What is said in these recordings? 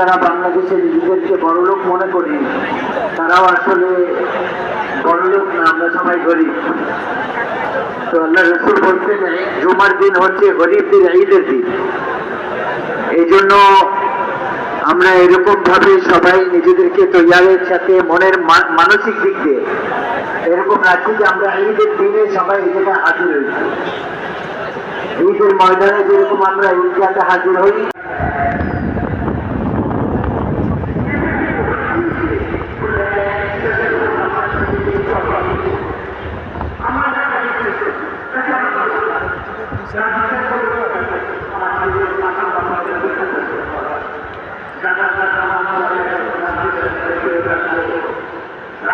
যারা বাংলাদেশে নিজেদেরকে বড়লোক মনে করি, তারাও আসলে বড়লোক না, আমরা সবাই গরিব। তো আল্লাহ রসুল বলছেন জুমার দিন হচ্ছে গরিবদের ঈদের দিন। এই জন্য আমরা এরকম ভাবে সবাই নিজেদেরকে তৈয়ারের সাথে, মনের মানসিক দিক দিয়ে এরকম রাখছি যে আমরা ঈদের দিনে সবাই জায়গায় হাজির হয়েছি ঈদের ময়দানে যেরকম আমরা ঈদগাতে হাজির হই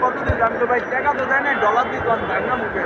কতদিন দিন জানতে ভাই টাকা তো দেয় না ডলার দিয়ে তো আমি না মুখে।